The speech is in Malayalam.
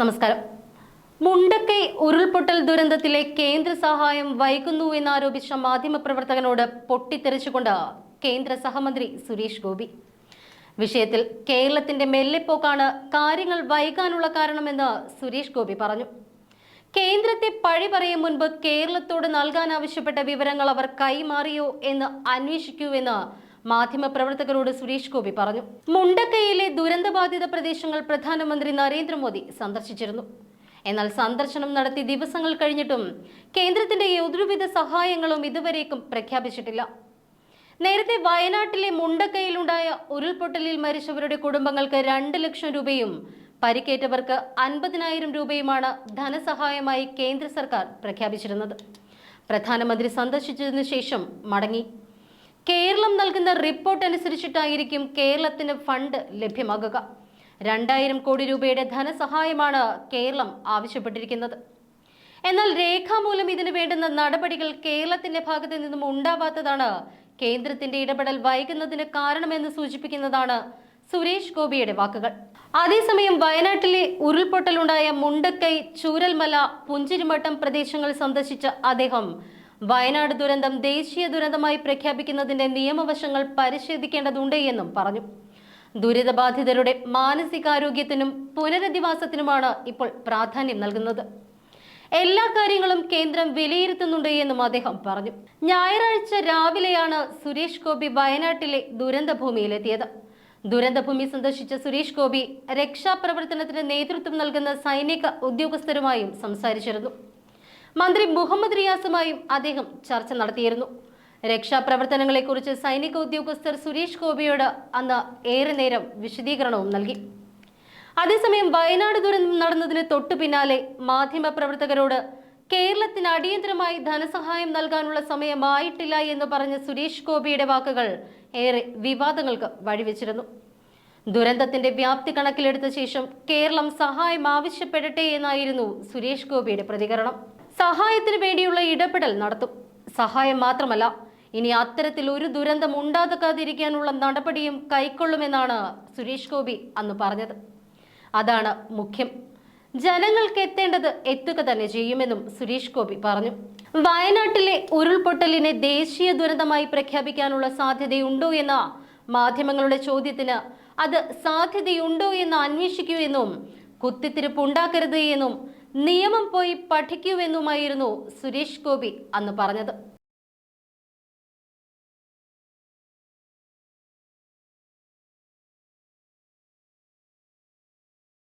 നമസ്കാരം. മുണ്ടക്കൈ ഉരുൾപൊട്ടൽ ദുരന്തത്തിലെ കേന്ദ്ര സഹായം വൈകുന്നു എന്നാരോപിച്ച മാധ്യമപ്രവർത്തകനോട് പൊട്ടിത്തെറിച്ചുകൊണ്ട് കേന്ദ്ര സഹമന്ത്രി സുരേഷ് ഗോപി. വിഷയത്തിൽ കേരളത്തിന്റെ മെല്ലെപ്പോക്കാണ് കാര്യങ്ങൾ വൈകാനുള്ള കാരണമെന്ന് സുരേഷ് ഗോപി പറഞ്ഞു. കേന്ദ്രത്തെ പഴി പറയും മുൻപ് കേരളത്തോട് നൽകാൻ ആവശ്യപ്പെട്ട വിവരങ്ങൾ അവർ കൈമാറിയോ എന്ന് അന്വേഷിക്കൂവെന്ന് മാധ്യമപ്രവർത്തകരോട് സുരേഷ് ഗോപി പറഞ്ഞു. മുണ്ടക്കൈയിലെ ദുരന്തബാധിത പ്രദേശങ്ങൾ പ്രധാനമന്ത്രി നരേന്ദ്രമോദി സന്ദർശിച്ചിരുന്നു. എന്നാൽ സന്ദർശനം നടത്തി ദിവസങ്ങൾ കഴിഞ്ഞിട്ടും കേന്ദ്രത്തിന്റെ യാതൊരുവിധ സഹായങ്ങളും ഇതുവരേക്കും പ്രഖ്യാപിച്ചിട്ടില്ല. നേരത്തെ വയനാട്ടിലെ മുണ്ടക്കൈയിലുണ്ടായ ഉരുൾപൊട്ടലിൽ മരിച്ചവരുടെ കുടുംബങ്ങൾക്ക് രണ്ട് ലക്ഷം രൂപയും പരിക്കേറ്റവർക്ക് അൻപതിനായിരം രൂപയുമാണ് ധനസഹായമായി കേന്ദ്ര സർക്കാർ പ്രഖ്യാപിച്ചിരുന്നത്. പ്രധാനമന്ത്രി സന്ദർശിച്ചതിനു ശേഷം മടങ്ങി. കേരളം നൽകുന്ന റിപ്പോർട്ട് അനുസരിച്ചിട്ടായിരിക്കും കേരളത്തിന് ഫണ്ട് ലഭ്യമാകുക. രണ്ടായിരം കോടി രൂപയുടെ ധനസഹായമാണ് കേരളം ആവശ്യപ്പെട്ടിരിക്കുന്നത്. എന്നാൽ രേഖാമൂലം ഇതിനു വേണ്ടുന്ന നടപടികൾ കേരളത്തിന്റെ ഭാഗത്തു നിന്നും ഉണ്ടാവാത്തതാണ് കേന്ദ്രത്തിന്റെ ഇടപെടൽ വൈകുന്നതിന് കാരണമെന്ന് സൂചിപ്പിക്കുന്നതാണ് സുരേഷ് ഗോപിയുടെ വാക്കുകൾ. അതേസമയം വയനാട്ടിലെ ഉരുൾപൊട്ടലുണ്ടായ മുണ്ടക്കൈ ചൂരൽമല പുഞ്ചിരിമട്ടം പ്രദേശങ്ങൾ സന്ദർശിച്ച അദ്ദേഹം വയനാട് ദുരന്തം ദേശീയ ദുരന്തമായി പ്രഖ്യാപിക്കുന്നതിന്റെ നിയമവശങ്ങൾ പരിശോധിക്കേണ്ടതുണ്ട് എന്നും പറഞ്ഞു. ദുരിതബാധിതരുടെ മാനസികാരോഗ്യത്തിനും പുനരധിവാസത്തിനുമാണ് ഇപ്പോൾ പ്രാധാന്യം നൽകുന്നത്. എല്ലാ കാര്യങ്ങളും കേന്ദ്രം വിലയിരുത്തുന്നുണ്ട് എന്നും അദ്ദേഹം പറഞ്ഞു. ഞായറാഴ്ച രാവിലെയാണ് സുരേഷ് ഗോപി വയനാട്ടിലെ ദുരന്തഭൂമിയിലെത്തിയത്. ദുരന്തഭൂമി സന്ദർശിച്ച സുരേഷ് ഗോപി രക്ഷാപ്രവർത്തനത്തിന് നേതൃത്വം നൽകുന്ന സൈനിക ഉദ്യോഗസ്ഥരുമായും സംസാരിച്ചിരുന്നു. മന്ത്രി മുഹമ്മദ് റിയാസുമായും അദ്ദേഹം ചർച്ച നടത്തിയിരുന്നു. രക്ഷാപ്രവർത്തനങ്ങളെക്കുറിച്ച് സൈനിക ഉദ്യോഗസ്ഥർ സുരേഷ് ഗോപിയോട് അന്ന് ഏറെ നേരം വിശദീകരണവും നൽകി. അതേസമയം വയനാട് ദുരന്തം നടന്നതിന് തൊട്ടു പിന്നാലെ മാധ്യമപ്രവർത്തകരോട് കേരളത്തിന് അടിയന്തരമായി ധനസഹായം നൽകാനുള്ള സമയമായിട്ടില്ല എന്ന് പറഞ്ഞ സുരേഷ് ഗോപിയുടെ വാക്കുകൾ ഏറെ വിവാദങ്ങൾക്ക് വഴിവെച്ചിരുന്നു. ദുരന്തത്തിന്റെ വ്യാപ്തി കണക്കിലെടുത്ത ശേഷം കേരളം സഹായം ആവശ്യപ്പെടട്ടെ എന്നായിരുന്നു സുരേഷ് ഗോപിയുടെ പ്രതികരണം. സഹായത്തിന് വേണ്ടിയുള്ള ഇടപെടൽ നടത്തും. സഹായം മാത്രമല്ല ഇനി അത്തരത്തിൽ ഒരു ദുരന്തം ഉണ്ടാകാതിരിക്കാനുള്ള നടപടിയും കൈക്കൊള്ളുമെന്നാണ് സുരേഷ് ഗോപി അന്ന് പറഞ്ഞത്. അതാണ് മുഖ്യം. ജനങ്ങൾക്ക് എത്തേണ്ടത് എത്തുക തന്നെ ചെയ്യുമെന്നും സുരേഷ് ഗോപി പറഞ്ഞു. വയനാട്ടിലെ ഉരുൾപൊട്ടലിനെ ദേശീയ ദുരന്തമായി പ്രഖ്യാപിക്കാനുള്ള സാധ്യതയുണ്ടോ എന്ന മാധ്യമങ്ങളുടെ ചോദ്യത്തിന് അത് സാധ്യതയുണ്ടോ എന്ന് അന്വേഷിക്കൂ എന്നും കുത്തിത്തിരിപ്പ് ഉണ്ടാക്കരുത് എന്നും നിയമം പോയി പഠിക്കൂ എന്നുമായിരുന്നു സുരേഷ് ഗോപി അന്ന് പറഞ്ഞത്.